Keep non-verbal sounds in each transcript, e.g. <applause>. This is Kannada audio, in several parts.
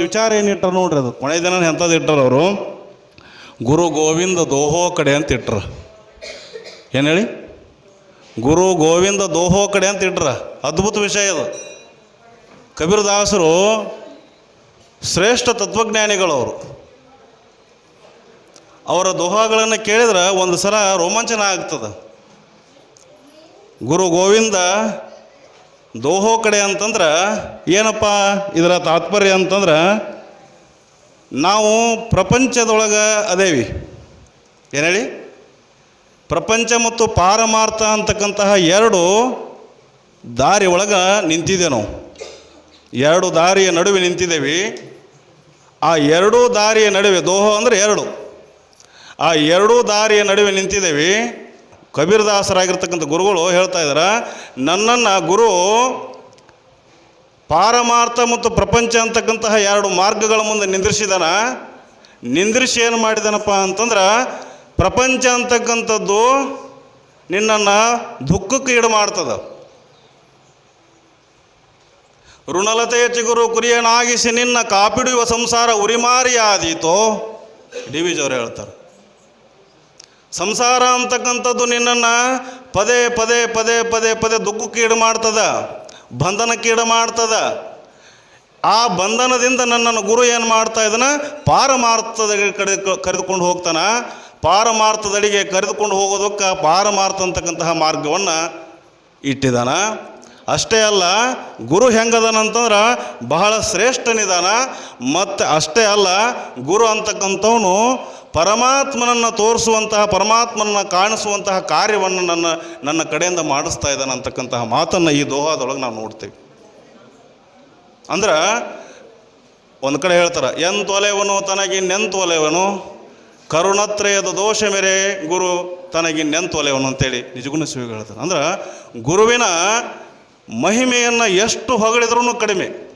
ಇವತ್ತು ವಿಚಾರ ಏನು ಇಟ್ಟರು ನೋಡ್ರಿ ಅದು? ಕೊನೆ ದಿನ ಎಂಥದ್ದು ಇಟ್ಟರು ಅವರು? ಗುರು ಗೋವಿಂದ ದೋಹೋ ಕಡೆ ಅಂತ ಇಟ್ಟರು ಏನು ಹೇಳಿ? ಗುರು ಗೋವಿಂದ ದೋಹೋ ಕಡೆ ಅಂತ ಇಟ್ರ. ಅದ್ಭುತ ವಿಷಯ ಇದು. ಕಬೀರದಾಸರು ಶ್ರೇಷ್ಠ ತತ್ವಜ್ಞಾನಿಗಳು ಅವರು. ಅವರ ದೋಹಗಳನ್ನು ಕೇಳಿದ್ರೆ ಒಂದು ಸಲ ರೋಮಾಂಚನ ಆಗ್ತದೆ. ಗುರು ಗೋವಿಂದ ದೋಹೋ ಕಡೆ ಅಂತಂದ್ರೆ ಏನಪ್ಪ ಇದರ ತಾತ್ಪರ್ಯ ಅಂತಂದ್ರೆ ನಾವು ಪ್ರಪಂಚದೊಳಗೆ ಅದೇವಿ. ಏನು ಹೇಳಿ? ಪ್ರಪಂಚ ಮತ್ತು ಪಾರಮಾರ್ಥ ಅಂತಕ್ಕಂತಹ ಎರಡು ದಾರಿ ಒಳಗೆ ನಿಂತಿದ್ದೇವೆ ನಾವು. ಎರಡು ದಾರಿಯ ನಡುವೆ ನಿಂತಿದ್ದೇವೆ ಆ ಎರಡೂ ದಾರಿಯ ನಡುವೆ ದೋಹ ಅಂದರೆ ಎರಡು. ಆ ಎರಡೂ ದಾರಿಯ ನಡುವೆ ನಿಂತಿದ್ದೇವೆ ಕಬೀರದಾಸರಾಗಿರ್ತಕ್ಕಂಥ ಗುರುಗಳು ಹೇಳ್ತಾ ಇದ್ದಾರೆ ನನ್ನನ್ನು ಗುರು ಪಾರಮಾರ್ಥ ಮತ್ತು ಪ್ರಪಂಚ ಅಂತಕ್ಕಂತಹ ಎರಡು ಮಾರ್ಗಗಳ ಮುಂದೆ ನಿಂದ್ರಿಸಿದಾನ. ನಿಂದ್ರಿಸಿ ಏನು ಮಾಡಿದನಪ್ಪ ಅಂತಂದ್ರೆ, ಪ್ರಪಂಚ ಅಂತಕ್ಕಂಥದ್ದು ನಿನ್ನನ್ನು ದುಃಖಕ್ಕೆ ಈಡು ಮಾಡ್ತದ. ಋಣಲತೆಯ ಚಿಗುರು ಕುರಿಯನಾಗಿಸಿ ನಿನ್ನ ಕಾಪಿಡುವ ಸಂಸಾರ ಉರಿಮಾರಿಯಾದೀತೋ, ಡಿ ವಿ ಅವರು ಹೇಳ್ತಾರೆ. ಸಂಸಾರ ಅಂತಕ್ಕಂಥದ್ದು ನಿನ್ನನ್ನು ಪದೇ ಪದೇ ಪದೇ ಪದೇ ಪದೇ ದುಃಖಕ್ಕೀಡು ಮಾಡ್ತದ ಬಂಧನಕ್ಕೀಡು ಮಾಡ್ತದ. ಆ ಬಂಧನದಿಂದ ನನ್ನನ್ನು ಗುರು ಏನು ಮಾಡ್ತಾ ಇದ್ದಾನ ಪಾರಮಾರ್ಥದ ಕಡೆ ಕರೆದುಕೊಂಡು ಹೋಗ್ತಾನ. ಪಾರಮಾರ್ಥದಡಿಗೆ ಕರೆದುಕೊಂಡು ಹೋಗೋದಕ್ಕೆ ಪಾರಮಾರ್ಥ ಅಂತಕ್ಕಂತಹ ಮಾರ್ಗವನ್ನು ಇಟ್ಟಿದ್ದಾನ ಅಷ್ಟೇ ಅಲ್ಲ, ಗುರು ಹೆಂಗದನಂತಂದ್ರೆ ಬಹಳ ಶ್ರೇಷ್ಠನಿದಾನ. ಮತ್ತು ಅಷ್ಟೇ ಅಲ್ಲ, ಗುರು ಅಂತಕ್ಕಂಥವನು ಪರಮಾತ್ಮನನ್ನು ತೋರಿಸುವಂತಹ, ಪರಮಾತ್ಮನನ್ನು ಕಾಣಿಸುವಂತಹ ಕಾರ್ಯವನ್ನು ನನ್ನ ನನ್ನ ಕಡೆಯಿಂದ ಮಾಡಿಸ್ತಾ ಇದ್ದಾನೆ ಅಂತಕ್ಕಂತಹ ಮಾತನ್ನು ಈ ದೋಹಾದೊಳಗೆ ನಾವು ನೋಡ್ತೀವಿ. ಅಂದ್ರೆ ಒಂದು ಕಡೆ ಹೇಳ್ತಾರೆ ಎಂತೊಲೆವನು ತನಗಿನ್ನೆಂತೊಲೆವನು ಕರುಣತ್ರಯದ ದೋಷ ಮೇರೆ ಗುರು ತನಗಿನ್ನೆಂತೊಲೆವನು ಅಂತೇಳಿ ನಿಜಗುಣ ಶಿವಿಗಳು ಹೇಳ್ತಾರೆ. ಅಂದ್ರೆ ಗುರುವಿನ ಮಹಿಮೆಯನ್ನು ಎಷ್ಟು ಹೊಗಳಿದ್ರೂ ಕಡಿಮೆ.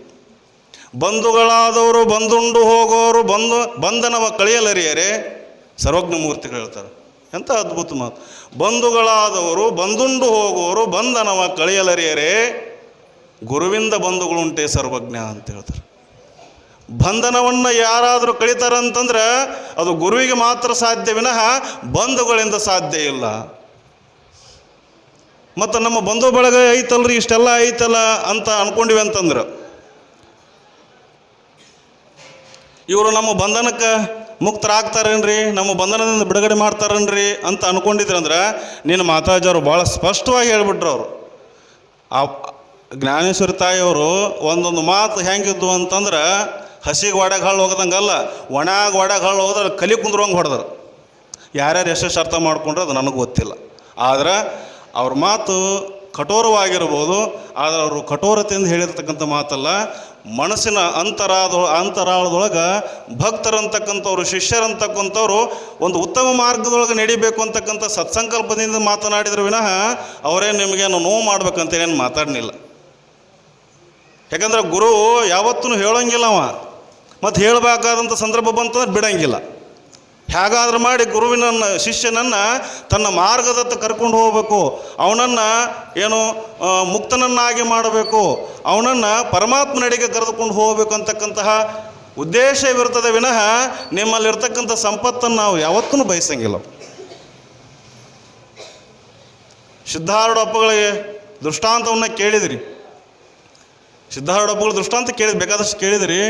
ಬಂಧುಗಳಾದವರು ಬಂದುಂಡು ಹೋಗೋರು ಬಂದು ಬಂಧನವ ಕಳೆಯಲರಿಯರೇ ಸರ್ವಜ್ಞ ಮೂರ್ತಿಗಳು ಹೇಳ್ತಾರೆ. ಎಂಥ ಅದ್ಭುತ ಮಾತು. ಬಂಧುಗಳಾದವರು ಬಂದುಂಡು ಹೋಗೋರು ಬಂಧನವ ಕಳೆಯಲರಿಯರೇ, ಗುರುವಿಂದ ಬಂಧುಗಳುಂಟೆ ಸರ್ವಜ್ಞ ಅಂತ ಹೇಳ್ತಾರೆ. ಬಂಧನವನ್ನು ಯಾರಾದರೂ ಕಳಿತಾರಂತಂದ್ರೆ ಅದು ಗುರುವಿಗೆ ಮಾತ್ರ ಸಾಧ್ಯ ವಿನಃ ಬಂಧುಗಳಿಂದ ಸಾಧ್ಯ ಇಲ್ಲ. ಮತ್ತು ನಮ್ಮ ಬಂಧು ಬಳಗ ಐತಲ್ರಿ, ಇಷ್ಟೆಲ್ಲ ಐತಲ್ಲ ಅಂತ ಅನ್ಕೊಂಡಿವಿ ಅಂತಂದ್ರೆ ಇವರು ನಮ್ಮ ಬಂಧನಕ್ಕೆ ಮುಕ್ತರಾಗ್ತಾರೇನ್ರಿ? ನಮ್ಮ ಬಂಧನದಿಂದ ಬಿಡುಗಡೆ ಮಾಡ್ತಾರೇನ್ರಿ ಅಂತ ಅನ್ಕೊಂಡಿದ್ರಂದ್ರೆ ನಿನ್ನ ಮಾತಾಜರು ಭಾಳ ಸ್ಪಷ್ಟವಾಗಿ ಹೇಳ್ಬಿಟ್ರು ಅವರು. ಆ ಜ್ಞಾನೇಶ್ವರಿ ತಾಯಿಯವರು ಒಂದೊಂದು ಮಾತು ಹೆಂಗಿದ್ವು ಅಂತಂದ್ರೆ ಹಸಿಗೆ ಒಡಗೆ ಹಾಳು ಹೋಗದಂಗಲ್ಲ ಒಣಾಗ ಒಡಗೆ ಹಾಳು ಹೋದ್ರೆ ಕಲಿ ಕುಂದ್ರಂಗೆ ಹೊಡೆದ್ರು. ಯಾರ್ಯಾರು ಎಷ್ಟೆಷ್ಟು ಅರ್ಥ ಮಾಡ್ಕೊಂಡ್ರೆ ಅದು ನನಗೆ ಗೊತ್ತಿಲ್ಲ. ಆದ್ರೆ ಅವ್ರ ಮಾತು ಕಠೋರವಾಗಿರ್ಬೋದು, ಆದರೆ ಅವರು ಕಠೋರತೆಯಿಂದ ಹೇಳಿರ್ತಕ್ಕಂಥ ಮಾತಲ್ಲ, ಮನಸ್ಸಿನ ಅಂತರಾದ, ಅಂತರಾಳದೊಳಗೆ ಭಕ್ತರಂತಕ್ಕಂಥವ್ರು, ಶಿಷ್ಯರಂತಕ್ಕಂಥವ್ರು ಒಂದು ಉತ್ತಮ ಮಾರ್ಗದೊಳಗೆ ನಡಿಬೇಕು ಅಂತಕ್ಕಂಥ ಸತ್ಸಂಕಲ್ಪದಿಂದ ಮಾತನಾಡಿದ್ರು ವಿನಃ ಅವರೇ ನಿಮಗೇನು ನೋವು ಮಾಡ್ಬೇಕಂತೇನೇನು ಮಾತಾಡಲಿಲ್ಲ ಯಾಕಂದ್ರೆ ಗುರು ಯಾವತ್ತೂ ಹೇಳೋಂಗಿಲ್ಲ ಅವ. ಮತ್ತು ಹೇಳಬೇಕಾದಂಥ ಸಂದರ್ಭ ಬಂತಂದ್ರೆ ಬಿಡಂಗಿಲ್ಲ. ಹೇಗಾದ್ರೂ ಮಾಡಿ ಗುರುವಿನ ಶಿಷ್ಯನನ್ನು ತನ್ನ ಮಾರ್ಗದತ್ತ ಕರ್ಕೊಂಡು ಹೋಗಬೇಕು. ಅವನನ್ನು ಏನು ಮುಕ್ತನನ್ನಾಗಿ ಮಾಡಬೇಕು. ಅವನನ್ನು ಪರಮಾತ್ಮನಡೆಗೆ ಕರೆದುಕೊಂಡು ಹೋಗಬೇಕು ಅಂತಕ್ಕಂತಹ ಉದ್ದೇಶವಿರ್ತದೆ ವಿನಃ ನಿಮ್ಮಲ್ಲಿರ್ತಕ್ಕಂಥ ಸಂಪತ್ತನ್ನು ನಾವು ಯಾವತ್ತೂ ಬಯಸಂಗಿಲ್ಲ. ಸಿದ್ಧಾರೂಢ ಅಪ್ಪಗಳಿಗೆ ದೃಷ್ಟಾಂತವನ್ನು ಕೇಳಿದಿರಿ. ಸಿದ್ಧಾರೂಢ ಅಪ್ಪಗಳು ದೃಷ್ಟಾಂತ ಕೇಳಿದ್ ಬೇಕಾದಷ್ಟು ಕೇಳಿದಿರಿ.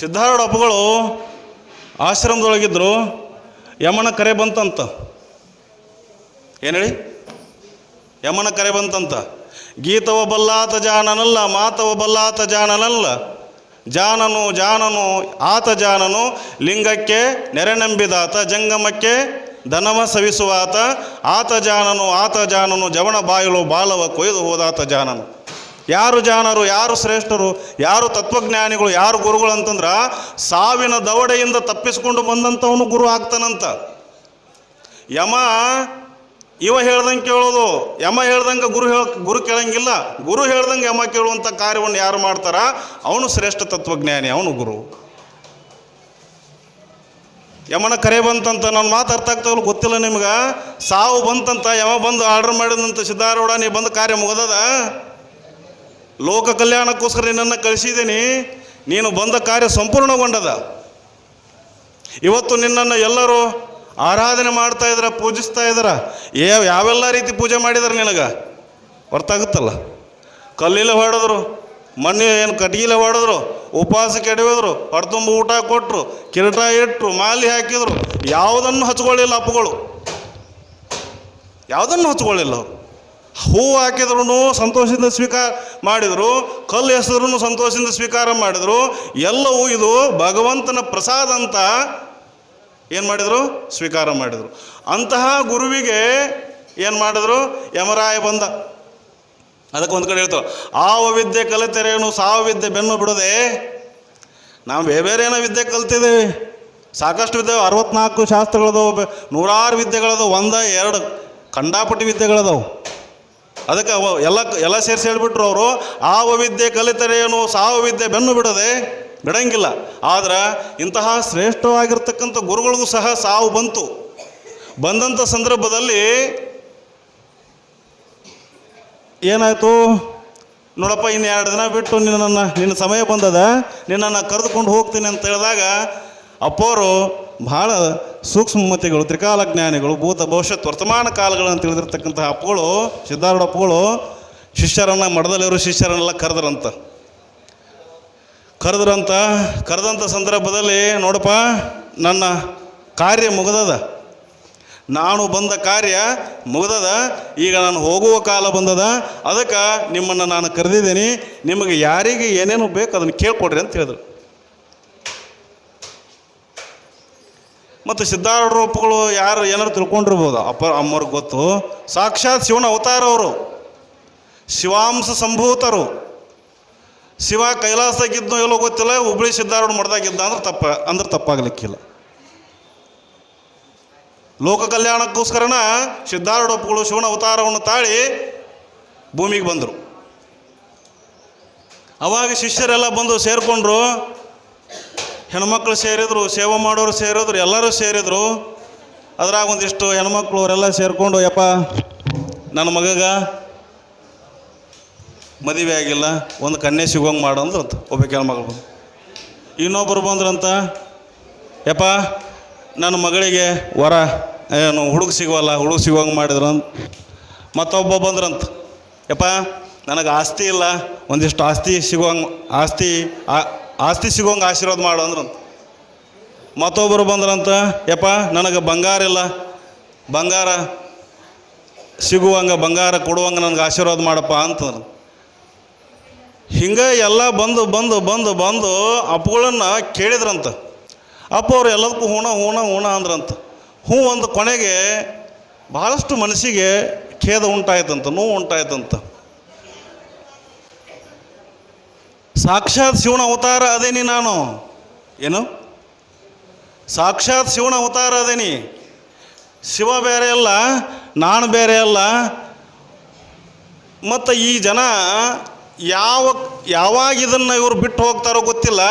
ಸಿದ್ಧಾರೂಢ ಅಪ್ಪಗಳು ಆಶ್ರಮದೊಳಗಿದ್ರು. ಯಮನ ಕರೆ ಬಂತಂತ. ಏನು ಹೇಳಿ ಯಮನ ಕರೆ ಬಂತಂತ. ಗೀತವ ಬಲ್ಲಾತ ಜಾನನಲ್ಲ, ಮಾತವ ಬಲ್ಲಾತ ಜಾನನಲ್ಲ. ಜಾನನು ಜಾನನು, ಆತ ಜಾನನು, ಲಿಂಗಕ್ಕೆ ನೆರೆನಂಬಿದಾತ ಜಂಗಮಕ್ಕೆ ಧನವ ಸವಿಸುವಾತ, ಆತ ಜಾನನು ಆತ ಜಾನನು ಜವಣ ಬಾಯಲು ಬಾಲವ ಕೊಯ್ದು ಹೋದಾತ ಜಾನನು. ಯಾರು ಜಾನರು ಯಾರು ಶ್ರೇಷ್ಠರು, ಯಾರು ತತ್ವಜ್ಞಾನಿಗಳು, ಯಾರು ಗುರುಗಳು ಅಂತಂದ್ರೆ ಸಾವಿನ ದವಡೆಯಿಂದ ತಪ್ಪಿಸ್ಕೊಂಡು ಬಂದಂಥವನು ಗುರು ಆಗ್ತಾನಂತ. ಯಮ, ಇವ ಹೇಳ್ದಂಗೆ ಕೇಳೋದು, ಯಮ ಹೇಳ್ದಂಗೆ ಗುರು ಹೇಳ, ಗುರು ಕೇಳಂಗಿಲ್ಲ. ಗುರು ಹೇಳ್ದಂಗೆ ಯಮ ಕೇಳುವಂಥ ಕಾರ್ಯವನ್ನು ಯಾರು ಮಾಡ್ತಾರ? ಅವನು ಶ್ರೇಷ್ಠ ತತ್ವಜ್ಞಾನಿ, ಅವನು ಗುರು. ಯಮನ ಕರೆ ಬಂತಂತ ನನ್ನ ಮಾತು ಅರ್ಥ ಆಗ್ತಾವಲ್ಲ ಗೊತ್ತಿಲ್ಲ ನಿಮ್ಗೆ. ಸಾವು ಬಂತಂತ, ಯಮ ಬಂದು ಆರ್ಡರ್ ಮಾಡಿದಂತ ಸಿದ್ಧಾರೂಢ, ನೀ ಬಂದು ಕಾರ್ಯ ಮುಗದದ? ಲೋಕ ಕಲ್ಯಾಣಕ್ಕೋಸ್ಕರ ನಿನ್ನನ್ನು ಕಳಿಸಿದ್ದೀನಿ. ನೀನು ಬಂದ ಕಾರ್ಯ ಸಂಪೂರ್ಣಗೊಂಡದ. ಇವತ್ತು ನಿನ್ನನ್ನು ಎಲ್ಲರೂ ಆರಾಧನೆ ಮಾಡ್ತಾ ಇದ್ರ, ಪೂಜಿಸ್ತಾ ಇದ್ದಾರ ಏ, ಯಾವೆಲ್ಲ ರೀತಿ ಪೂಜೆ ಮಾಡಿದಾರೆ ನಿನಗೆ? ಹೊರ್ತಾಗುತ್ತಲ್ಲ. ಕಲ್ಲಿಲೆ ಹೊಡೆದ್ರು, ಮಣ್ಣು ಏನು ಕಟ್ಗಿಲೆ ಹೊಡೆದ್ರು, ಉಪವಾಸ ಕೆಡವಿದ್ರು ಹೊರತುಂಬ ಊಟ ಕೊಟ್ಟರು ಕಿರೀಟ ಇಟ್ಟರು ಮಾಲಿ ಹಾಕಿದ್ರು, ಯಾವುದನ್ನು ಹಚ್ಕೊಳ್ಳಿಲ್ಲ ಅಪ್ಪಗಳು. ಯಾವುದನ್ನು ಹಚ್ಕೊಳ್ಳಿಲ್ಲ ಅವರು? ಹೂ ಹಾಕಿದ್ರು ಸಂತೋಷದಿಂದ ಸ್ವೀಕಾರ ಮಾಡಿದರು, ಕಲ್ಲು ಹೆಸರು ಸಂತೋಷದಿಂದ ಸ್ವೀಕಾರ ಮಾಡಿದರು, ಎಲ್ಲವೂ ಇದು ಭಗವಂತನ ಪ್ರಸಾದ ಅಂತ ಏನು ಮಾಡಿದರು? ಸ್ವೀಕಾರ ಮಾಡಿದರು. ಅಂತಹ ಗುರುವಿಗೆ ಏನು ಮಾಡಿದ್ರು? ಯಮರಾಯ ಬಂದ. ಅದಕ್ಕೆ ಒಂದು ಕಡೆ ಹೇಳ್ತಾರೆ ಆವ ವಿದ್ಯೆ ಕಲಿತರೇನು, ಸಾವ ವಿದ್ಯೆ ಬೆನ್ನು ಬಿಡದೆ? ನಾವು ಬೇರೆ ಬೇರೆ ಏನೋ ವಿದ್ಯೆ ಕಲ್ತಿದ್ದೇವೆ. ಸಾಕಷ್ಟು ವಿದ್ಯೆ, ಅರವತ್ನಾಲ್ಕು ಶಾಸ್ತ್ರಗಳದವು, ನೂರಾರು ವಿದ್ಯೆಗಳದವು, ಒಂದ, ಎರಡು ಕಂಡಾಪಟ್ಟಿ ವಿದ್ಯೆಗಳದಾವು. ಅದಕ್ಕೆ ಅವ ಎಲ್ಲ ಎಲ್ಲ ಸೇರಿಸಿ ಹೇಳ್ಬಿಟ್ರು ಅವರು, ಆವ ವಿದ್ಯೆ ಕಲಿತರೇನು ಸಾವ ವಿದ್ಯೆ ಬೆನ್ನು ಬಿಡದೆ? ಬಿಡಂಗಿಲ್ಲ. ಆದ್ರೆ ಇಂತಹ ಶ್ರೇಷ್ಠವಾಗಿರ್ತಕ್ಕಂಥ ಗುರುಗಳಿಗೂ ಸಹ ಸಾವು ಬಂತು. ಬಂದಂಥ ಸಂದರ್ಭದಲ್ಲಿ ಏನಾಯಿತು? ನೋಡಪ್ಪ, ಇನ್ನು ಎರಡು ದಿನ ಬಿಟ್ಟು ನಿನ್ನನ್ನು ನಿನ್ನ ಸಮಯ ಬಂದದ, ನಿನ್ನನ್ನು ಕರೆದುಕೊಂಡು ಹೋಗ್ತೀನಿ ಅಂತ ಹೇಳಿದಾಗ, ಅಪ್ಪೋರು ಭಾಳ ಸೂಕ್ಷ್ಮತೆಗಳು, ತ್ರಿಕಾಲ ಜ್ಞಾನಿಗಳು, ಭೂತ ಭವಿಷ್ಯತ್ ವರ್ತಮಾನ ಕಾಲಗಳನ್ನು ತಿಳಿದಿರ್ತಕ್ಕಂತಹ ಅಪ್ಪುಗಳು, ಸಿದ್ಧಾರೂಢ ಅಪ್ಪುಗಳು, ಶಿಷ್ಯರನ್ನು ಮಠದಲ್ಲಿರೋ ಶಿಷ್ಯರನ್ನೆಲ್ಲ ಕರೆದ್ರಂತ. ಕರೆದ್ರಂತ ಕರೆದಂಥ ಸಂದರ್ಭದಲ್ಲಿ ನೋಡಪ್ಪ, ನನ್ನ ಕಾರ್ಯ ಮುಗಿದದ. ನಾನು ಬಂದ ಕಾರ್ಯ ಮುಗಿದದ. ಈಗ ನಾನು ಹೋಗುವ ಕಾಲ ಬಂದದ. ಅದಕ್ಕೆ ನಿಮ್ಮನ್ನು ನಾನು ಕರೆದಿದ್ದೀನಿ. ನಿಮಗೆ ಯಾರಿಗೆ ಏನೇನು ಬೇಕು ಅದನ್ನು ಕೇಳ್ಕೊಡ್ರಿ ಅಂತ ಹೇಳಿದ್ರು. ಮತ್ತು ಸಿದ್ಧಾರೂಢ ರೂಪಗಳು ಯಾರು ಏನಾರು ತಿಳ್ಕೊಂಡಿರ್ಬೋದು? ಅಪ್ಪ, ಅಮ್ಮವ್ರಿಗೆ ಗೊತ್ತು. ಸಾಕ್ಷಾತ್ ಶಿವನ ಅವತಾರ ಅವರು. ಶಿವಾಂಶ ಸಂಭೂತರು. ಶಿವ ಕೈಲಾಸದಾಗಿದ್ದೋ ಎಲ್ಲೋ ಗೊತ್ತಿಲ್ಲ, ಹುಬ್ಳಿ ಸಿದ್ಧಾರೂಢ ಮಠದಾಗಿದ್ದ ಅಂದ್ರೆ ತಪ್ಪ, ಅಂದ್ರೆ ತಪ್ಪಾಗಲಿಕ್ಕಿಲ್ಲ. ಲೋಕ ಕಲ್ಯಾಣಕ್ಕೋಸ್ಕರನ ಸಿದ್ಧಾರೂಢಪ್ಪಗಳು ಶಿವನ ಅವತಾರವನ್ನು ತಾಳಿ ಭೂಮಿಗೆ ಬಂದರು. ಅವಾಗ ಶಿಷ್ಯರೆಲ್ಲ ಬಂದು ಸೇರಿಕೊಂಡ್ರು. ಹೆಣ್ಮಕ್ಳು ಸೇರಿದ್ರು, ಸೇವೆ ಮಾಡೋರು ಸೇರಿದ್ರು, ಎಲ್ಲರೂ ಸೇರಿದ್ರು. ಅದ್ರಾಗ ಒಂದಿಷ್ಟು ಹೆಣ್ಮಕ್ಳು ಅವರೆಲ್ಲ ಸೇರಿಕೊಂಡು, ಯಪ್ಪ, ನನ್ನ ಮಗಗ ಮದುವೆ ಆಗಿಲ್ಲ, ಒಂದು ಕನ್ಯೆ ಸಿಗೋಂಗೆ ಮಾಡು ಅಂದ್ರು ಅಂತ ಒಬ್ಬ ಹೆಣ್ಮಗಳು ಇನ್ನೊಬ್ಬರು ಬಂದ್ರಂತ, ಯಪ್ಪ, ನನ್ನ ಮಗಳಿಗೆ ವರ, ಏನು ಹುಡುಗ ಸಿಗೋಲ್ಲ ಹುಡುಗ ಸಿಗೋಂಗೆ ಮಾಡಿದ್ರು ಅಂತ ಮತ್ತೊಬ್ಬ ಬಂದ್ರಂತ, ಯಪ್ಪ, ನನಗೆ ಆಸ್ತಿ ಇಲ್ಲ, ಒಂದಿಷ್ಟು ಆಸ್ತಿ ಸಿಗೋಂಗೆ ಆಸ್ತಿ, ಆ- ಆಸ್ತಿ ಸಿಗೋಂಗೆ ಆಶೀರ್ವಾದ ಮಾಡು ಅಂದ್ರಂತ. ಮತ್ತೊಬ್ಬರು ಬಂದ್ರಂತ, ಯಪ್ಪ, ನನಗೆ ಬಂಗಾರ ಇಲ್ಲ. ಬಂಗಾರ ಸಿಗುವಂಗೆ, ಬಂಗಾರ ಕೊಡುವಂಗೆ ನನಗೆ ಆಶೀರ್ವಾದ ಮಾಡಪ್ಪ ಅಂತಂದ್ರು. ಹಿಂಗೆ ಎಲ್ಲ ಬಂದು ಬಂದು ಬಂದು ಬಂದು ಅಪ್ಪುಗಳನ್ನು ಕೇಳಿದ್ರಂತ. ಅಪ್ಪ ಅವ್ರು ಎಲ್ಲದಕ್ಕೂ ಹೂಣ ಹೂಣ ಹೂಣ ಅಂದ್ರಂತ. ಹ್ಞೂ ಒಂದು ಕೊನೆಗೆ ಭಾಳಷ್ಟು ಮನಸ್ಸಿಗೆ ಖೇದ ಉಂಟಾಯ್ತಂತ, ನೋವು ಉಂಟಾಯ್ತಂತ. ಸಾಕ್ಷಾತ್ ಶಿವನ ಅವತಾರ ಅದೇನಿ ನಾನು? ಏನು? ಸಾಕ್ಷಾತ್ ಶಿವನ ಅವತಾರ ಅದೇನಿ? ಶಿವ ಬೇರೆ ಅಲ್ಲ, ನಾನು ಬೇರೆ ಅಲ್ಲ. ಮತ್ತು ಈ ಜನ ಯಾವ, ಯಾವಾಗ ಇದನ್ನು ಇವರು ಬಿಟ್ಟು ಹೋಗ್ತಾರೋ ಗೊತ್ತಿಲ್ಲ.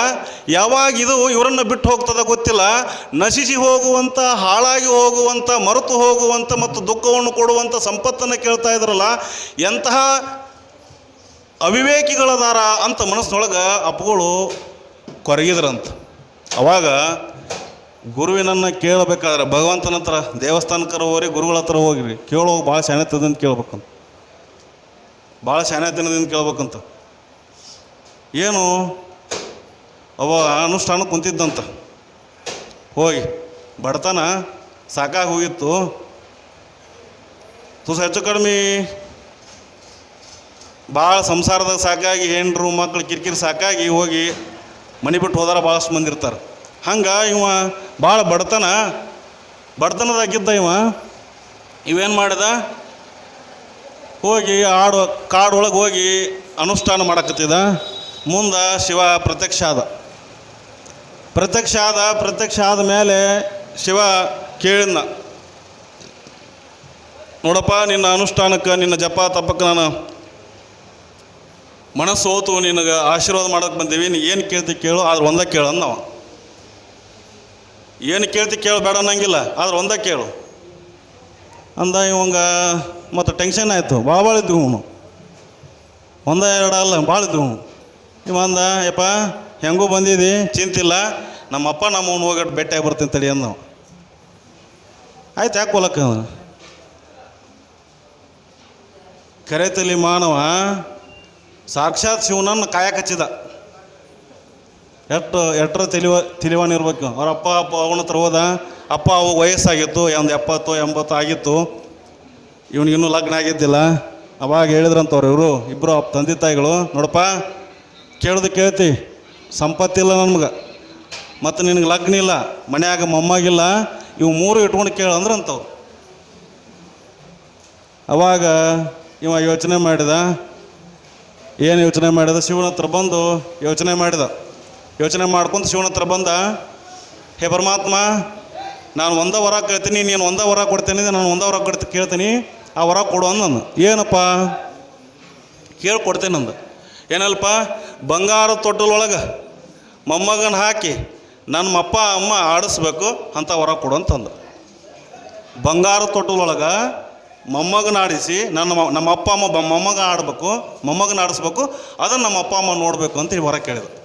ಯಾವಾಗ ಇದು ಇವರನ್ನು ಬಿಟ್ಟು ಹೋಗ್ತದೋ ಗೊತ್ತಿಲ್ಲ. ನಶಿಸಿ ಹೋಗುವಂಥ ಹಾಳಾಗಿ ಹೋಗುವಂಥ ಮರೆತು ಹೋಗುವಂಥ ಮತ್ತು ದುಃಖವನ್ನು ಕೊಡುವಂಥ ಸಂಪತ್ತನ್ನು ಕೇಳ್ತಾ ಇದ್ರಲ್ಲ, ಎಂತಹ ಅವಿವೇಕಿಗಳದಾರ ಅಂತ ಮನಸ್ಸಿನೊಳಗೆ ಅಪ್ಪಗಳು ಕೊರಗಿದ್ರಂತ. ಅವಾಗ ಗುರುವಿನನ್ನು ಕೇಳಬೇಕಾದ್ರೆ ಭಗವಂತನ ಹತ್ರ ದೇವಸ್ಥಾನಕ್ಕರ ಹೋಗ್ರಿ ಗುರುಗಳ ಹತ್ರ ಹೋಗಿರಿ. ಕೇಳೋ ಭಾಳ ಶಾಣೆತದಿಂದ ಕೇಳ್ಬೇಕಂತ. ಭಾಳ ಶಾಣೆತನದಿಂದ ಕೇಳ್ಬೇಕಂತ. ಏನು? ಅವ ಅನುಷ್ಠಾನ ಕುಂತಿದ್ದಂತ. ಹೋಗಿ. ಬಡತನ ಸಾಕಾಗಿ ಹೋಗಿತ್ತು. ತುಸ ಹೆಚ್ಚು ಕಡಿಮೆ ಭಾಳ ಸಂಸಾರದಾಗ ಸಾಕಾಗಿ ಹೆಂಡ್ರು ಮಕ್ಕಳು ಕಿರಿಕಿರಿ ಸಾಕಾಗಿ ಹೋಗಿ ಮನೆ ಬಿಟ್ಟು ಹೋದಾರ ಭಾಳಷ್ಟು ಮಂದಿ ಇರ್ತಾರೆ. ಹಂಗೆ ಇವ ಭಾಳ ಬಡತನ, ಬಡತನದಾಗಿದ್ದ ಇವ. ಇವೇನು ಮಾಡಿದ? ಹೋಗಿ ಆಡು, ಕಾಡೊಳಗೆ ಹೋಗಿ ಅನುಷ್ಠಾನ ಮಾಡಕತ್ತಿದ. ಮುಂದೆ ಶಿವ ಪ್ರತ್ಯಕ್ಷ ಆದ. ಪ್ರತ್ಯಕ್ಷ ಆದ ಪ್ರತ್ಯಕ್ಷ ಆದ ಮೇಲೆ ಶಿವ ಕೇಳಿದ್ನ. ನೋಡಪ್ಪ, ನಿನ್ನ ಅನುಷ್ಠಾನಕ್ಕೆ, ನಿನ್ನ ಜಪ ತಪ್ಪಕ್ಕೆ ನಾನು ಮನಸ್ಸು ಹೋತು, ನಿನಗೆ ಆಶೀರ್ವಾದ ಮಾಡೋಕೆ ಬಂದೀವಿ, ನೀ ಏನು ಕೇಳ್ತಿ ಕೇಳು, ಆದ್ರೆ ಒಂದೇ ಕೇಳು ಅಂದವ ಏನು ಕೇಳ್ತಿ ಕೇಳು ಬೇಡ ಅನ್ನಂಗಿಲ್ಲ, ಆದ್ರೆ ಒಂದೇ ಕೇಳು. ಅಂದ ಇವಂಗ, ಮತ್ತು ಟೆನ್ಷನ್ ಆಯಿತು, ಭಾಳ ಭಾಳ ಇದ್ವು ಅವನು ಒಂದ ಎರಡು ಅಲ್ಲ, ಭಾಳ ಇದ್ವು. ಇವ ಅಂದ, ಯಪ್ಪ, ಹೆಂಗೂ ಬಂದಿದ್ದಿ ಚಿಂತಿಲ್ಲ, ನಮ್ಮಪ್ಪ ನಮ್ಮವ್ನು ಹೋಗಿ ಭೇಟಿಯಾಗಿ ಬರ್ತೀನಿ ತಡಿ ಅಂದ ಆಯ್ತು, ಯಾಕೆ ಹೋಲಕ್ಕ ಕರೆತಲಿ ಮಾನವ ಸಾಕ್ಷಾತ್ ಶಿವನನ್ನು ಕಾಯಕಚ್ಚಿದ ಎಷ್ಟು ಎಷ್ಟರ ತಿಳಿವ ತಿಳಿವಾನ ಇರ್ಬೇಕು. ಅವ್ರ ಅಪ್ಪ ಅಪ್ಪ, ಅವನ ಹತ್ರ ಹೋದ, ಅಪ್ಪ, ಅವು ವಯಸ್ಸಾಗಿತ್ತು ಒಂದು ಎಪ್ಪತ್ತು, ಎಂಬತ್ತು ಆಗಿತ್ತು. ಇವನಿಗಿನ್ನೂ ಲಗ್ನ ಆಗಿದ್ದಿಲ್ಲ. ಅವಾಗ ಹೇಳಿದ್ರಂತವ್ರು ಇವರು ಇಬ್ಬರು ಅಪ್ಪ ತಂದೆ ತಾಯಿಗಳು, ನೋಡಪ್ಪ, ಕೇಳ್ದು ಕೇಳ್ತಿ ಸಂಪತ್ತಿಲ್ಲ ನಮ್ಗೆ ಮತ್ತು ನಿನಗೆ ಲಗ್ನ ಇಲ್ಲ, ಮನ್ಯಾಗ ಮೊಮ್ಮಗಿಲ್ಲ ಇವು ಮೂರು ಇಟ್ಕೊಂಡು ಕೇಳು ಅಂದ್ರಂತವ್ರು. ಅವಾಗ ಇವ ಯೋಚನೆ ಮಾಡಿದ ಏನು ಯೋಚನೆ ಮಾಡಿದ? ಶಿವನ ಹತ್ರ ಬಂದು ಯೋಚನೆ ಮಾಡಿದ. ಯೋಚನೆ ಮಾಡ್ಕೊಂಡು ಶಿವನ ಹತ್ರ ಬಂದ, ಹೇ ಪರಮಾತ್ಮ, ನಾನು ಒಂದ ವರ ಕೇಳ್ತೀನಿ, ನೀನು ಒಂದ ವರ ಕೊಡ್ತೀನಿ ನಾನು ಒಂದ ವರ ಕೊಡ್ತೀನಿ ಕೇಳ್ತೀನಿ. ಆ ವರ ಕೊಡು ಅಂದ ಏನಪ್ಪ? ಕೇಳ್ಕೊಡ್ತೇನೆ ಅಂದ. ಏನಲ್ಪ? ಬಂಗಾರ ತೊಟ್ಟಲೊಳಗೆ ಮೊಮ್ಮಗನ ಹಾಕಿ ನನ್ನ ಅಪ್ಪ ಅಮ್ಮ ಆಡಿಸ್ಬೇಕು, ಅಂತ ವರ ಕೊಡು ಅಂತಂದು ಬಂಗಾರ ತೊಟ್ಟಲೊಳಗೆ ಮೊಮ್ಮಗನ ಆಡಿಸಿ ನನ್ನ ನಮ್ಮ ಅಪ್ಪ, ಅಮ್ಮ ಮೊಮ್ಮಗ ಆಡಬೇಕು, ಮೊಮ್ಮಗನ ಆಡಿಸ್ಬೇಕು, ಅದನ್ನು ನಮ್ಮ ಅಪ್ಪ, ಅಮ್ಮ ನೋಡಬೇಕು ಅಂತ ಹೊರ ಕೇಳಿದ್ರು.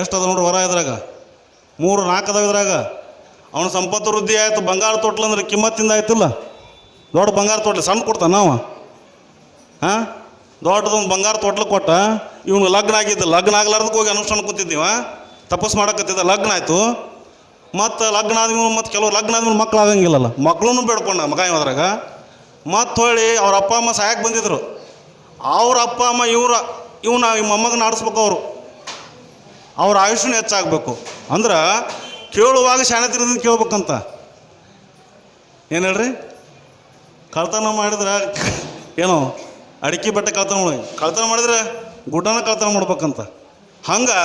ಎಷ್ಟು ಅದ ನೋಡ್ರಿ ಹೊರ ಇದ್ರಾಗ? ಮೂರು, ನಾಲ್ಕು ಅದಾವ ಇದ್ರಾಗ? ಅವನ ಸಂಪತ್ತು ವೃದ್ಧಿ ಆಯಿತು, ಬಂಗಾರ ತೊಟ್ಲು ಅಂದ್ರೆ ಕಿಮ್ಮತ್ತಿಂದ ಆಯ್ತಿಲ್ಲ. ದೊಡ್ಡ ಬಂಗಾರ ತೊಟ್ಲು, ಸಣ್ಣ ಕೊಡ್ತಾನ ನಾವು ಹಾಂ? ದೊಡ್ಡದೊಂದು ಬಂಗಾರ ತೊಟ್ಲು ಕೊಟ್ಟ ಇವನು ಲಗ್ನ ಆಗಿದ್ದ, ಲಗ್ನ ಆಗ್ಲಾರ್ದಕ್ಕೆ ಹೋಗಿ ಅನುಷ್ಠಾನ ಕೂತಿದ್ದೀವ. ತಪಸ್ ಮಾಡಕತ್ತಿದ್ದ, ಲಗ್ನ ಆಯಿತು. ಮತ್ತು ಲಗ್ನ ಆದ್ಮೇಲೆ ಮತ್ತು ಕೆಲವು ಲಗ್ನ ಆದ್ಮೇಲೆ ಮಕ್ಳು ಆಗಂಗಿಲ್ಲಲ್ಲ. ಮಕ್ಕಳೂ ಬೇಡ್ಕೊಂಡ ಮಗ ಅದ್ರಾಗ. ಮತ್ತು ಹೊಳ್ಳಿ ಅವ್ರ ಅಪ್ಪ, ಅಮ್ಮ ಸಾಯಕ್ಕೆ ಬಂದಿದ್ರು. ಅವ್ರ ಅಪ್ಪ, ಅಮ್ಮ ಇವ್ರ, ಇವನ ಈ ಮೊಮ್ಮಗನ ಆಡಿಸ್ಬೇಕು ಅವರು. ಅವ್ರ ಆಯುಷ್ಯನ ಹೆಚ್ಚಾಗಬೇಕು. ಅಂದ್ರೆ ಕೇಳುವಾಗ ಶಾಣತಿರಿಂದ ಕೇಳ್ಬೇಕಂತ. ಏನು ಹೇಳ್ರಿ? ಕಳ್ತನ ಮಾಡಿದ್ರೆ <laughs> ಏನೋ, ಅಡಿಕೆ ಬಟ್ಟೆ ಕಳ್ತನ ಮಾಡಿ ಕಳ್ತನ ಮಾಡಿದ್ರೆ ಗುಡ್ಡನ ಕಳ್ತನ ಮಾಡ್ಬೇಕಂತ. ಹಂಗೆ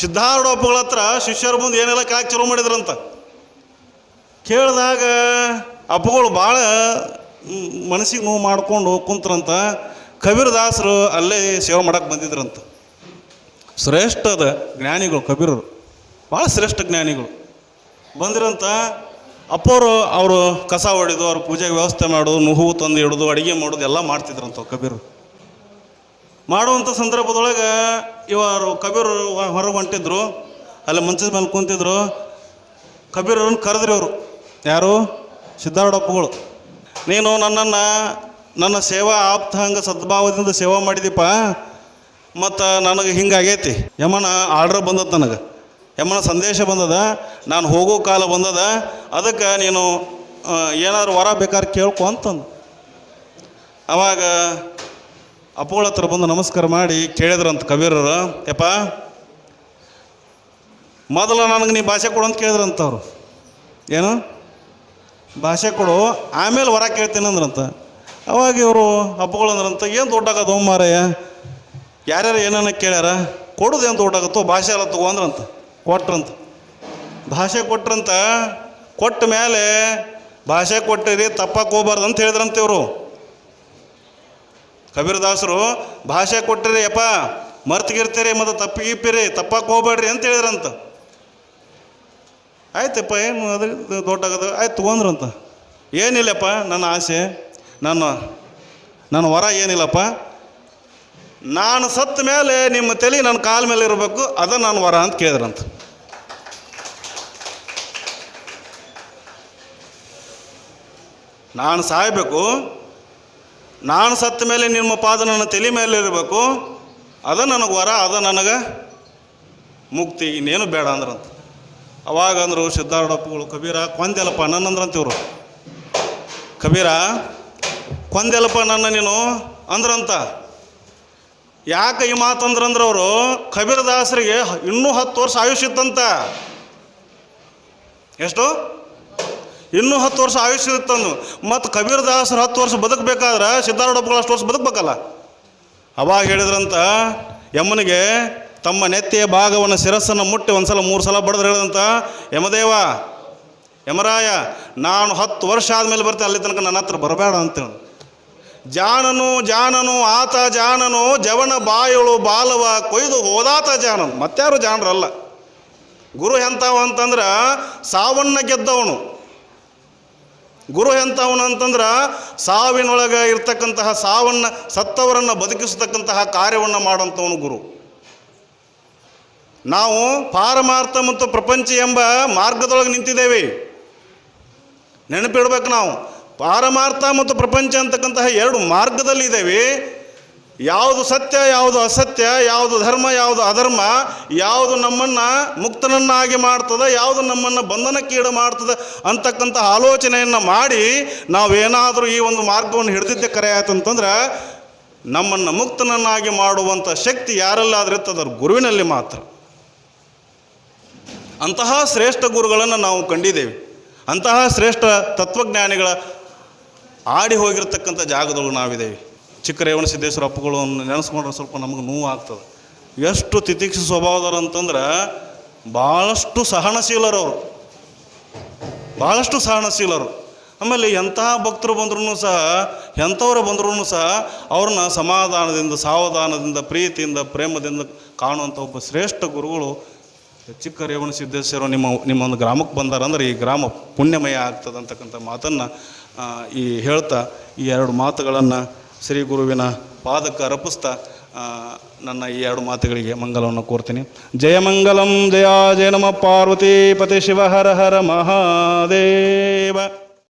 ಸಿದ್ಧಾರೂಢ ಅಪ್ಪಗಳ ಹತ್ರ ಶಿಷ್ಯರ ಮುಂದೆ ಏನೆಲ್ಲ ಕಾಯಕ್ಕೆ ಚಲೋ ಮಾಡಿದ್ರಂತ? ಕೇಳಿದಾಗ ಅಪ್ಪಗಳು ಭಾಳ ಮನಸ್ಸಿಗೆ ನೋವು ಮಾಡ್ಕೊಂಡು ಕುಂತ್ರಂತ ಕಬೀರದಾಸರು ಅಲ್ಲೇ ಸೇವೆ ಮಾಡಕ್ಕೆ ಬಂದಿದ್ರಂತ. ಶ್ರೇಷ್ಠದ ಜ್ಞಾನಿಗಳು ಕಬೀರರು, ಭಾಳ ಶ್ರೇಷ್ಠ ಜ್ಞಾನಿಗಳು. ಬಂದಿರಂತ ಅಪ್ಪವರು ಅವರು ಕಸ ಹೊಡೆದು ಅವ್ರ ಪೂಜೆಗೆ ವ್ಯವಸ್ಥೆ ಮಾಡೋದು, ನುಹು ತಂದು ಹಿಡಿದು ಅಡುಗೆ ಮಾಡೋದು ಎಲ್ಲ ಮಾಡ್ತಿದ್ರಂತ ಕಬೀರು ಮಾಡುವಂಥ ಸಂದರ್ಭದೊಳಗೆ ಇವರು ಕಬೀರು ಹೊರಗೆ ಹೊಂಟಿದ್ರು. ಅಲ್ಲಿ ಮಂಚದ ಮೇಲೆ ಕುಂತಿದ್ರು. ಅವ್ರನ್ನ ಕರೆದ್ರಿ ಅವರು. ಯಾರು? ಸಿದ್ಧಾರೂಢಪ್ಪಗಳು ನೀನು ನನ್ನನ್ನು, ನನ್ನ ಸೇವಾ ಆಪ್ತ ಹಂಗೆ ಸದ್ಭಾವದಿಂದ ಸೇವಾ ಮಾಡಿದೀಪ. ಮತ್ತು ನನಗೆ ಹಿಂಗಾಗೈತಿ ಯಮನ ಆರ್ಡ್ರ್ ಬಂದದ ನನಗೆ. ಯಮನ ಸಂದೇಶ ಬಂದದ. ನಾನು ಹೋಗೋ ಕಾಲ ಬಂದದ. ಅದಕ್ಕೆ ನೀನು ಏನಾದ್ರು ವರ ಬೇಕಾದ್ರೆ ಕೇಳ್ಕೊ ಅಂತಂದು. ಅವಾಗ ಅಪ್ಪಗಳ ಹತ್ರ ಬಂದು ನಮಸ್ಕಾರ ಮಾಡಿ ಕೇಳಿದ್ರಂತ ಕಬೀರರು. ಯಪ್ಪ, ಮೊದಲು ನನಗೆ ನೀ ಭಾಷೆ ಕೊಡು ಅಂತ ಕೇಳಿದ್ರಂತ ಅವರು. ಏನು? ಭಾಷೆ ಕೊಡು, ಆಮೇಲೆ ವರ ಕೇಳ್ತೀನಿ ಅಂದ್ರಂತ. ಅವಾಗ ಇವರು ಹಬ್ಬಗಳಂದ್ರಂತ ಏನು ದೊಡ್ಡಾಗದು ಮಾರಯ್ಯ ಯಾರ್ಯಾರು ಏನೇನ ಕೇಳ್ಯಾರ? ಕೊಡೋದು ಏನು ದೊಡ್ಡಾಗತ್ತೋ, ಭಾಷೆ ಎಲ್ಲ ತಗೋ ಅಂದ್ರಂತ. ಕೊಟ್ರಂತ. ಭಾಷೆ ಕೊಟ್ರಂತ, ಕೊಟ್ಟ ಮೇಲೆ ಭಾಷೆ ಕೊಟ್ಟಿರಿ ತಪ್ಪಕ್ಕೆ ಹೋಗ್ಬಾರ್ದು ಅಂತ ಹೇಳಿದ್ರಂತ ಇವರು. ಕಬೀರದಾಸರು ಭಾಷೆ ಕೊಟ್ಟಿರಿ, ಯಪ್ಪ, ಮರ್ತಿಗಿರ್ತೀರಿ, ಮತ್ತು ತಪ್ಪಿಗಿಪ್ಪಿರಿ ತಪ್ಪಕ್ಕೆ ಹೋಗ್ಬೇಡ್ರಿ ಅಂತ ಹೇಳಿದ್ರಂತ. ಆಯ್ತಪ್ಪ, ಏನು ಅದು ದೊಡ್ಡಾಗದ ಆಯ್ತು, ತೊಗೊಂಡ್ರಂತ. ಏನಿಲ್ಲಪ್ಪ, ನನ್ನ ಆಸೆ, ನನ್ನ ನನ್ನ ವರ ಏನಿಲ್ಲಪ್ಪ. ನಾನು ಸತ್ತ ಮೇಲೆ ನಿಮ್ಮ ತಲೆ ನನ್ನ ಕಾಲ ಮೇಲೆ ಇರಬೇಕು, ಅದ ನನ್ನ ವರ ಅಂತ ಕೇಳಿದ್ರಂತ. ನಾನು ಸಾಯಬೇಕು ನಾನು ಸತ್ತ ಮೇಲೆ ನಿಮ್ಮ ಪಾದ ನನ್ನ ತಲೆ ಮೇಲೆ ಇರಬೇಕು. ಅದ ನನಗೆ ವರ, ಅದ ನನಗೆ ಮುಕ್ತಿ. ಇನ್ನೇನು ಬೇಡ ಅಂದ್ರಂತ. ಅವಾಗ ಅಂದರು ಸಿದ್ಧಾರೂಢಪ್ಪಗಳು ಕಬೀರ ಕೊಂದೆಲ್ಲಪ್ಪ ನನ್ನಂದ್ರಂತ ಇವರು. ಕಬೀರ ಕೊಂದೆಲ್ಲಪ್ಪ ನನ್ನ ನೀನು? ಅಂದ್ರಂತ. ಯಾಕೆ ಈ ಮಾತಂದ್ರಂದ್ರೆ ಅವರು ಕಬೀರದಾಸರಿಗೆ ಇನ್ನೂ ಹತ್ತು ವರ್ಷ ಆಯುಷ್ ಇತ್ತಂತ. ಎಷ್ಟು? ಇನ್ನೂ ಹತ್ತು ವರ್ಷ ಆಯುಷ್ಯ ಇತ್ತಂದು ಮತ್ತು ಕಬೀರದಾಸರು ಹತ್ತು ವರ್ಷ ಬದುಕಬೇಕಾದ್ರೆ ಸಿದ್ಧಾರೂಢಪ್ಪಗಳು ಅಷ್ಟು ವರ್ಷ ಬದುಕಬೇಕಲ್ಲ? ಅವಾಗ ಹೇಳಿದ್ರಂತ ಯಮ್ಮನಿಗೆ ತಮ್ಮ ನೆತ್ತಿಯ ಭಾಗವನ್ನು ಶಿರಸ್ಸನ್ನು ಮುಟ್ಟಿ ಒಂದು ಸಲ ಮೂರು ಸಲ ಬಡ್ದು ಹೇಳಿದಂತ ಯಮದೇವ, ಯಮರಾಯ, ನಾನು ಹತ್ತು ವರ್ಷ ಆದಮೇಲೆ ಬರ್ತೇನೆ, ಅಲ್ಲಿ ತನಕ ನನ್ನ ಹತ್ರ ಬರಬೇಡ ಅಂತೇಳಿ ಜಾನನು ಜಾನನು, ಆತ ಜಾನನು, ಜವನ ಬಾಯಳು ಬಾಲವ ಕೊಯ್ದು ಹೋದಾತ ಜಾನನು. ಮತ್ತಾರು ಜಾನರಲ್ಲ. ಗುರು ಎಂತಾವ ಅಂತಂದ್ರೆ ಸಾವನ್ನ ಗೆದ್ದವನು. ಗುರು ಎಂಥವನು ಅಂತಂದ್ರೆ ಸಾವಿನೊಳಗೆ ಇರ್ತಕ್ಕಂತಹ ಸಾವನ್ನು, ಸತ್ತವರನ್ನು ಬದುಕಿಸ್ತಕ್ಕಂತಹ ಕಾರ್ಯವನ್ನು ಮಾಡುವಂಥವನು ಗುರು. ನಾವು ಪಾರಮಾರ್ಥ ಮತ್ತು ಪ್ರಪಂಚ ಎಂಬ ಮಾರ್ಗದೊಳಗೆ ನಿಂತಿದ್ದೇವೆ. ನೆನಪಿಡ್ಬೇಕು ನಾವು. ಪಾರಮಾರ್ಥ ಮತ್ತು ಪ್ರಪಂಚ ಅಂತಕ್ಕಂತಹ ಎರಡು ಮಾರ್ಗದಲ್ಲಿ ಇದ್ದೇವೆ ಯಾವುದು ಸತ್ಯ, ಯಾವುದು ಅಸತ್ಯ, ಯಾವುದು ಧರ್ಮ, ಯಾವುದು ಅಧರ್ಮ, ಯಾವುದು ನಮ್ಮನ್ನು ಮುಕ್ತನನ್ನಾಗಿ ಮಾಡ್ತದೆ, ಯಾವುದು ನಮ್ಮನ್ನು ಬಂಧನಕ್ಕೀಡು ಮಾಡ್ತದೆ ಅಂತಕ್ಕಂಥ ಆಲೋಚನೆಯನ್ನು ಮಾಡಿ ನಾವೇನಾದರೂ ಈ ಒಂದು ಮಾರ್ಗವನ್ನು ಹಿಡಿದಿದ್ದೆ ಕರೆ ಆಯ್ತಂತಂದ್ರೆ ನಮ್ಮನ್ನು ಮುಕ್ತನನ್ನಾಗಿ ಮಾಡುವಂಥ ಶಕ್ತಿ ಯಾರಲ್ಲಾದ್ರೂ ಇರ್ತದೆ, ಅದು ಗುರುವಿನಲ್ಲಿ ಮಾತ್ರ. ಅಂತಹ ಶ್ರೇಷ್ಠ ಗುರುಗಳನ್ನು ನಾವು ಕಂಡಿದ್ದೇವೆ. ಅಂತಹ ಶ್ರೇಷ್ಠ ತತ್ವಜ್ಞಾನಿಗಳ ಆಡಿ ಹೋಗಿರತಕ್ಕಂಥ ಜಾಗದೊಳಗೆ ನಾವಿದ್ದೇವೆ. ಚಿಕ್ಕ ರೇವಣ ಸಿದ್ದೇಶ್ವರ ಅಪ್ಪಗಳು ನೆನೆಸ್ಕೊಂಡ್ರೆ ಸ್ವಲ್ಪ ನಮಗೆ ನೋವು ಆಗ್ತದೆ ಎಷ್ಟು ತಿತಿಕ್ಷ ಸ್ವಭಾವದವ್ರು ಅಂತಂದ್ರೆ ಭಾಳಷ್ಟು ಸಹನಶೀಲರು ಅವರು. ಭಾಳಷ್ಟು ಸಹನಶೀಲರು. ಆಮೇಲೆ ಎಂತಹ ಭಕ್ತರು ಬಂದ್ರೂ ಸಹ, ಎಂಥವ್ರು ಬಂದ್ರೂ ಸಹ ಅವ್ರನ್ನ ಸಮಾಧಾನದಿಂದ, ಸಾವಧಾನದಿಂದ, ಪ್ರೀತಿಯಿಂದ, ಪ್ರೇಮದಿಂದ ಕಾಣುವಂಥ ಒಬ್ಬ ಶ್ರೇಷ್ಠ ಗುರುಗಳು ಚಿಕ್ಕ ರೇವಣ ಸಿದ್ದೇಶ್ವರ ನಿಮ್ಮ ನಿಮ್ಮ ಒಂದು ಗ್ರಾಮಕ್ಕೆ ಬಂದಾರಂದ್ರೆ ಈ ಗ್ರಾಮ ಪುಣ್ಯಮಯ ಆಗ್ತದೆ ಅಂತಕ್ಕಂಥ ಮಾತನ್ನು ಈ ಹೇಳ್ತಾ ಈ ಎರಡು ಮಾತುಗಳನ್ನು ಶ್ರೀ ಗುರುವಿನ ಪಾದಕ್ಕೆ ಅರ್ಪಿಸ್ತಾ ನನ್ನ ಈ ಎರಡು ಮಾತುಗಳಿಗೆ ಮಂಗಲವನ್ನು ಕೋರ್ತೀನಿ. ಜಯಮಂಗಲಂ ಜಯ ಜಯ ನಮ ಪಾರ್ವತಿ ಪತಿ ಶಿವ, ಹರ ಹರ ಮಹಾದೇವ.